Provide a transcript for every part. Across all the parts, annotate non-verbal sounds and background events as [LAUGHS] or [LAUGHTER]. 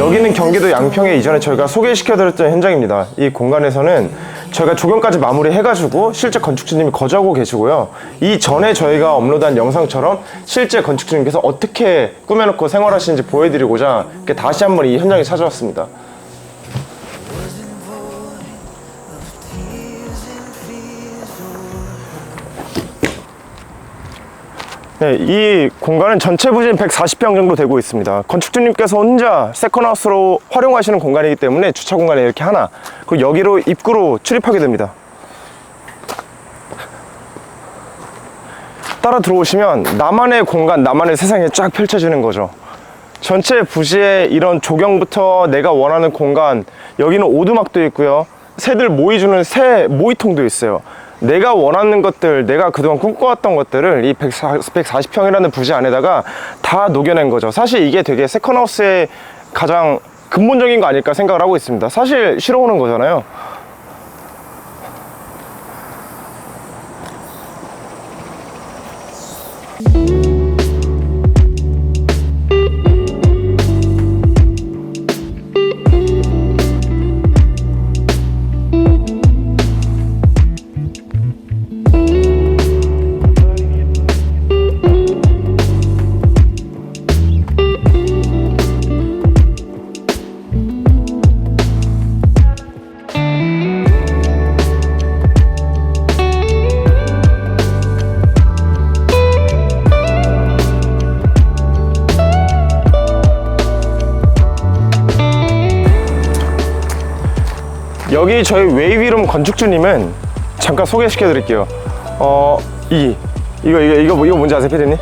여기는 경기도 양평에 이전에 저희가 소개시켜드렸던 현장입니다. 이 공간에서는 저희가 조경까지 마무리해가지고 실제 건축주님이 거주하고 계시고요. 이 전에 저희가 업로드한 영상처럼 실제 건축주님께서 어떻게 꾸며놓고 생활하시는지 보여드리고자 다시 한번 이 현장에 찾아왔습니다. 네, 이 공간은 전체 부진 140평 정도 되고 있습니다. 건축주님께서 혼자 세컨하우스로 활용하시는 공간이기 때문에 주차 공간이 이렇게 하나, 그리고 여기로 입구로 출입하게 됩니다. 따라 들어오시면 나만의 공간, 나만의 세상이 쫙 펼쳐지는 거죠. 전체 부지에 이런 조경부터 내가 원하는 공간, 여기는 오두막도 있고요. 새들 모이 주는 새 모이통도 있어요. 내가 원하는 것들, 내가 그동안 꿈꿔왔던 것들을 이 140 평이라는 부지 안에다가 다 녹여낸 거죠. 사실 이게 되게 세컨하우스의 가장 근본적인 거 아닐까 생각을 하고 있습니다. 사실 쉬러 오는 거잖아요. 여기 저희 웨이비룸 건축주님은 잠깐 소개시켜 드릴게요. 어, 이 이거 이거 이거 이거 뭔지 아세요, 피디님? [LAUGHS]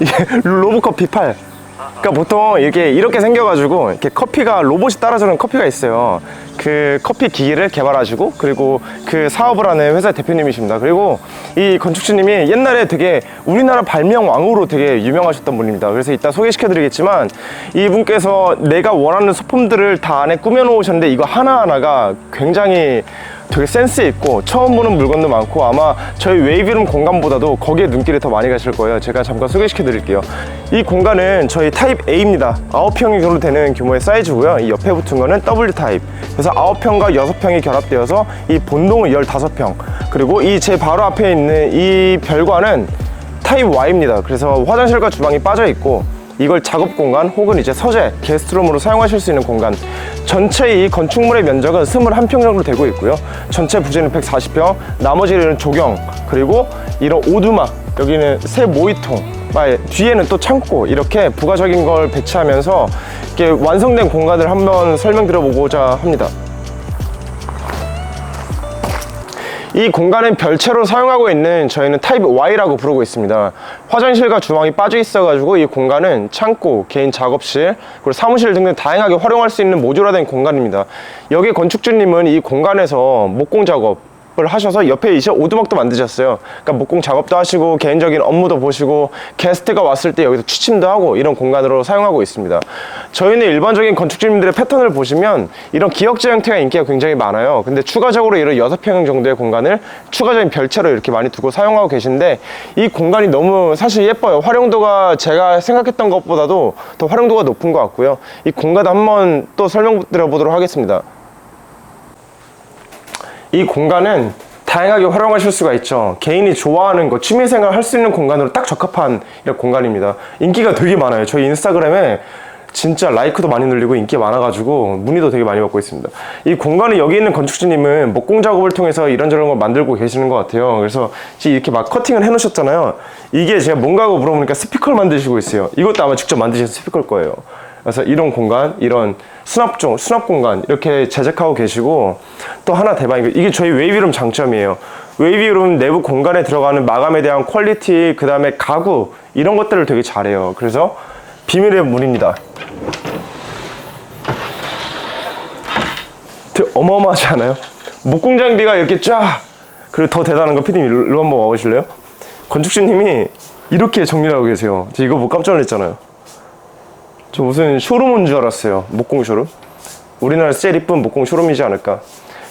이게 로봇 P8. 그러니까 보통 이렇게 이렇게 생겨가지고 이렇게 커피가 로봇이 따라주는 커피가 있어요. 그 커피 기기를 개발하시고 그리고 그 사업을 하는 회사 대표님이십니다. 그리고 이 건축주님이 옛날에 되게 우리나라 발명 왕으로 되게 유명하셨던 분입니다. 그래서 이따 소개시켜드리겠지만 이분께서 내가 원하는 소품들을 다 안에 꾸며놓으셨는데 이거 하나하나가 굉장히 되게 센스 있고 처음 보는 물건도 많고 아마 저희 웨이비룸 공간보다도 거기에 눈길이 더 많이 가실 거예요. 제가 잠깐 소개시켜 드릴게요. 이 공간은 저희 타입 A입니다. 9평이 정도 되는 규모의 사이즈고요. 이 옆에 붙은 거는 W 타입. 그래서 9평과 6평이 결합되어서 이 본동은 15평. 그리고 이 제 바로 앞에 있는 이 별관은 타입 Y입니다. 그래서 화장실과 주방이 빠져 있고 이걸 작업 공간 혹은 이제 서재, 게스트룸으로 사용하실 수 있는 공간. 전체 이 건축물의 면적은 21평 정도 되고 있고요. 전체 부지는 140평 나머지는 조경 그리고 이런 오두막 여기는 새 모이통 아, 뒤에는 또 창고 이렇게 부가적인 걸 배치하면서 이렇게 완성된 공간을 한번 설명드려보고자 합니다 이 공간은 별채로 사용하고 있는 저희는 타입 Y라고 부르고 있습니다. 화장실과 주방이 빠져 있어가지고 이 공간은 창고, 개인 작업실, 그리고 사무실 등등 다양하게 활용할 수 있는 모듈화된 공간입니다. 여기 건축주님은 이 공간에서 목공 작업, 을 하셔서 옆에 이제 오두막도 만드셨어요. 그러니까 목공 작업도 하시고 개인적인 업무도 보시고 게스트가 왔을 때 여기서 취침도 하고 이런 공간으로 사용하고 있습니다. 저희는 일반적인 건축주님들의 패턴을 보시면 이런 기역자 형태가 인기가 굉장히 많아요. 근데 추가적으로 이런 6평 정도의 공간을 추가적인 별채로 이렇게 많이 두고 사용하고 계신데 이 공간이 너무 사실 예뻐요. 활용도가 제가 생각했던 것보다도 더 활용도가 높은 것 같고요. 이 공간 한번 또 설명드려 보도록 하겠습니다. 이 공간은 다양하게 활용하실 수가 있죠. 개인이 좋아하는 거, 취미생활 할 수 있는 공간으로 딱 적합한 이런 공간입니다. 인기가 되게 많아요. 저희 인스타그램에 진짜 라이크도 많이 늘리고 인기 많아가지고 문의도 되게 많이 받고 있습니다. 이 공간에 여기 있는 건축주님은 목공 작업을 통해서 이런저런 걸 만들고 계시는 것 같아요. 그래서 이렇게 막 커팅을 해놓으셨잖아요. 이게 제가 뭔가고 물어보니까 스피커를 만드시고 있어요. 이것도 아마 직접 만드신 스피커일 거예요. 그래서 이런 공간, 이런 수납종, 수납 공간 이렇게 제작하고 계시고 또 하나 대박인 게 이게 저희 웨이비룸 장점이에요. 웨이비룸 내부 공간에 들어가는 마감에 대한 퀄리티, 그 다음에 가구 이런 것들을 되게 잘해요. 그래서 비밀의 문입니다. 어마어마하지 않아요? 목공 장비가 이렇게 쫙 그리고 더 대단한 거 피디님 일로 한번 와보실래요? 건축주님이 이렇게 정리를 하고 계세요. 저 이거 뭐 깜짝 놀랐잖아요. 저 무슨 쇼룸 온 줄 알았어요. 목공 쇼룸. 우리나라에서 제일 이쁜 목공 쇼룸이지 않을까.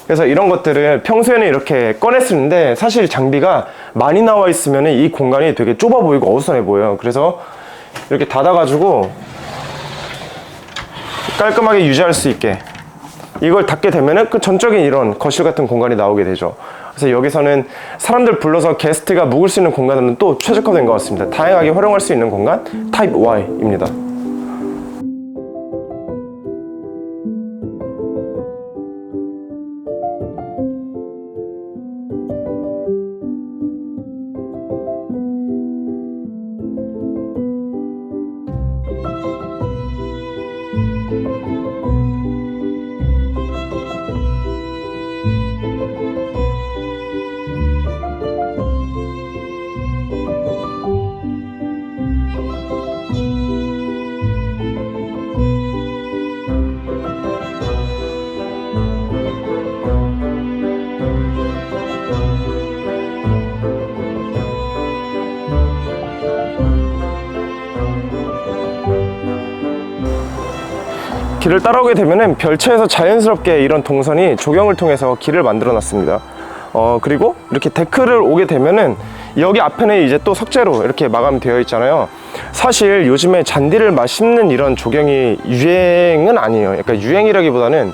그래서 이런 것들을 평소에는 이렇게 꺼냈었는데 사실 장비가 많이 나와 있으면 이 공간이 되게 좁아 보이고 어수선해 보여요. 그래서 이렇게 닫아가지고 깔끔하게 유지할 수 있게 이걸 닫게 되면은 그 전적인 이런 거실 같은 공간이 나오게 되죠. 그래서 여기서는 사람들 불러서 게스트가 묵을 수 있는 공간은 또 최적화된 것 같습니다. 다양하게 활용할 수 있는 공간 타입 Y입니다. 길을 따라오게 되면은 별채에서 자연스럽게 이런 동선이 조경을 통해서 길을 만들어 놨습니다. 어, 그리고 이렇게 데크를 오게 되면은 여기 앞에는 이제 또 석재로 이렇게 마감되어 있잖아요. 사실 요즘에 잔디를 막 심는 이런 조경이 유행은 아니에요. 약간 유행이라기보다는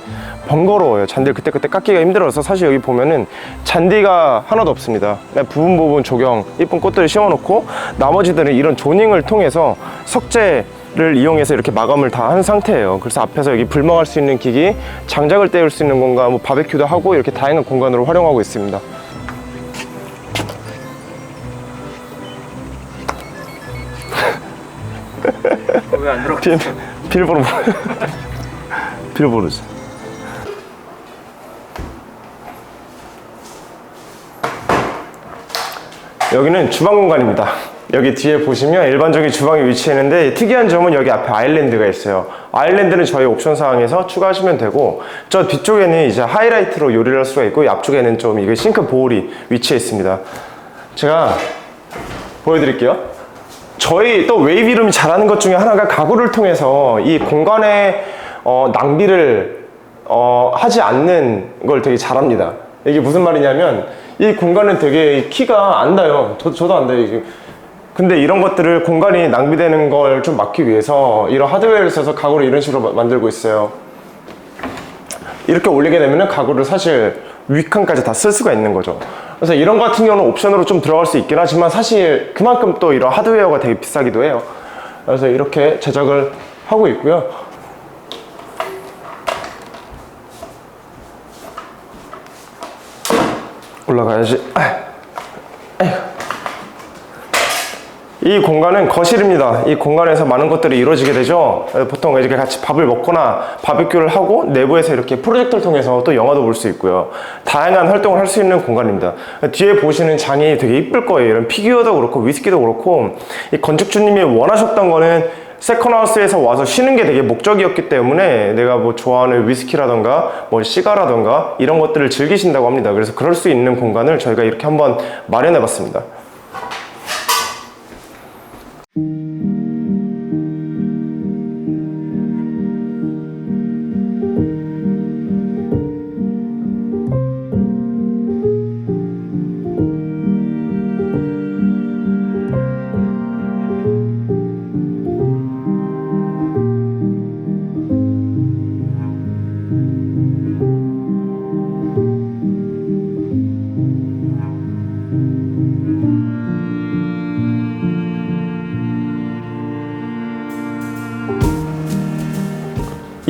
번거로워요. 잔디를 그때그때 깎기가 힘들어서 사실 여기 보면은 잔디가 하나도 없습니다. 부분 부분 조경, 이쁜 꽃들을 심어놓고 나머지들은 이런 조닝을 통해서 석재 를 이용해서 이렇게 마감을 다 한 상태예요. 그래서 앞에서 여기 불멍할 수 있는 기기, 장작을 때울 수 있는 공간, 뭐 바베큐도 하고 이렇게 다양한 공간으로 활용하고 있습니다. 왜안 들어? 빌, 빌보로 빌보르지. 여기는 주방 공간입니다. 여기 뒤에 보시면 일반적인 주방이 위치해 있는데 특이한 점은 여기 앞에 아일랜드가 있어요. 아일랜드는 저희 옵션 사항에서 추가하시면 되고 저 뒤쪽에는 이제 하이라이트로 요리를 할 수가 있고 앞쪽에는 좀 이게 싱크 보울이 위치해 있습니다. 제가 보여드릴게요. 저희 또 웨이비룸이 잘하는 것 중에 하나가 가구를 통해서 이 공간의 어, 낭비를 어, 하지 않는 걸 되게 잘합니다. 이게 무슨 말이냐면 이 공간은 되게 키가 안 닿아요. 저, 저도 안. 이게. 근데 이런 것들을 공간이 낭비되는 걸 좀 막기 위해서 이런 하드웨어를 써서 가구를 이런 식으로 마- 만들고 있어요. 이렇게 올리게 되면 가구를 사실 위칸까지 다 쓸 수가 있는 거죠. 그래서 이런 거 같은 경우는 옵션으로 좀 들어갈 수 있긴 하지만 사실 그만큼 또 이런 하드웨어가 되게 비싸기도 해요. 그래서 이렇게 제작을 하고 있고요. 올라가야지. 아, 아이고. 이 공간은 거실입니다. 이 공간에서 많은 것들이 이루어지게 되죠. 에, 보통 이렇게 같이 밥을 먹거나 바비큐를 하고 내부에서 이렇게 프로젝터를 통해서 또 영화도 볼 수 있고요. 다양한 활동을 할 수 있는 공간입니다. 뒤에 보시는 장이 되게 이쁠 거예요. 이런 피규어도 그렇고 위스키도 그렇고 이 건축주님이 원하셨던 거는 세컨하우스에서 와서 쉬는 게 되게 목적이었기 때문에 내가 뭐 좋아하는 위스키라던가 뭐 시가라던가 이런 것들을 즐기신다고 합니다. 그래서 그럴 수 있는 공간을 저희가 이렇게 한번 마련해 봤습니다.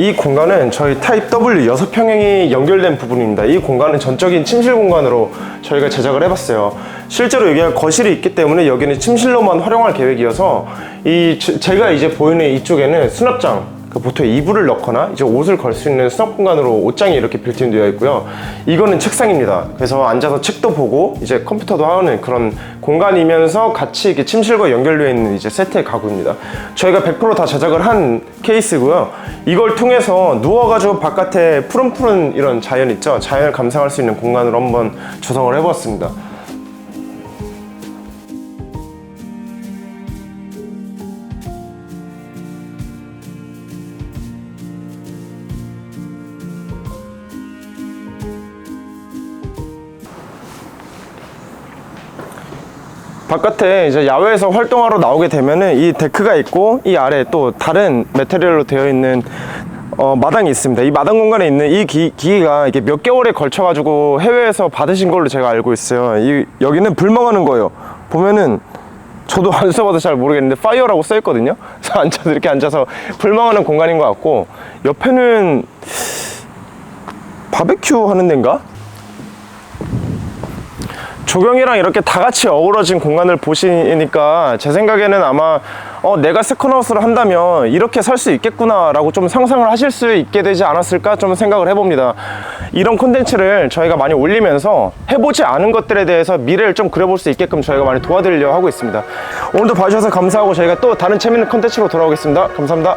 이 공간은 저희 타입 W 6평형이 연결된 부분입니다. 이 공간은 전적인 침실 공간으로 저희가 제작을 해봤어요. 실제로 여기가 거실이 있기 때문에 여기는 침실로만 활용할 계획이어서 이 제- 제가 이제 보이는 이쪽에는 수납장 그 보통 이불을 넣거나 이제 옷을 걸 수 있는 수납 공간으로 옷장이 이렇게 빌트인 되어 있고요. 이거는 책상입니다. 그래서 앉아서 책도 보고 이제 컴퓨터도 하는 그런 공간이면서 같이 이렇게 침실과 연결되어 있는 이제 세트의 가구입니다. 저희가 100%다 제작을 한 케이스고요. 이걸 통해서 누워가지고 바깥에 푸른푸른 이런 자연 있죠. 자연을 감상할 수 있는 공간으로 한번 조성을 해보았습니다. 바깥에 이제 야외에서 활동하러 나오게 되면은 이 데크가 있고 이 아래 또 다른 메테리얼로 되어 있는 어, 마당이 있습니다. 이 마당 공간에 있는 이 기, 기기가 이게 몇 개월에 걸쳐 가지고 해외에서 받으신 걸로 제가 알고 있어요. 이 여기는 불멍하는 거예요. 보면은 저도 [LAUGHS] 안 써봐도 잘 모르겠는데 파이어라고 써 있거든요. 그래서 [LAUGHS] 앉아서 이렇게 앉아서 불멍하는 공간인 것 같고 옆에는 바베큐 하는 데인가? 조경이랑 이렇게 다 같이 어우러진 공간을 보시니까 제 생각에는 아마 어, 내가 세컨하우스를 한다면 이렇게 살 수 있겠구나라고 좀 상상을 하실 수 있게 되지 않았을까 좀 생각을 해봅니다. 이런 콘텐츠를 저희가 많이 올리면서 해보지 않은 것들에 대해서 미래를 좀 그려볼 수 있게끔 저희가 많이 도와드리려고 하고 있습니다. 오늘도 봐주셔서 감사하고 저희가 또 다른 재밌는 콘텐츠로 돌아오겠습니다. 감사합니다.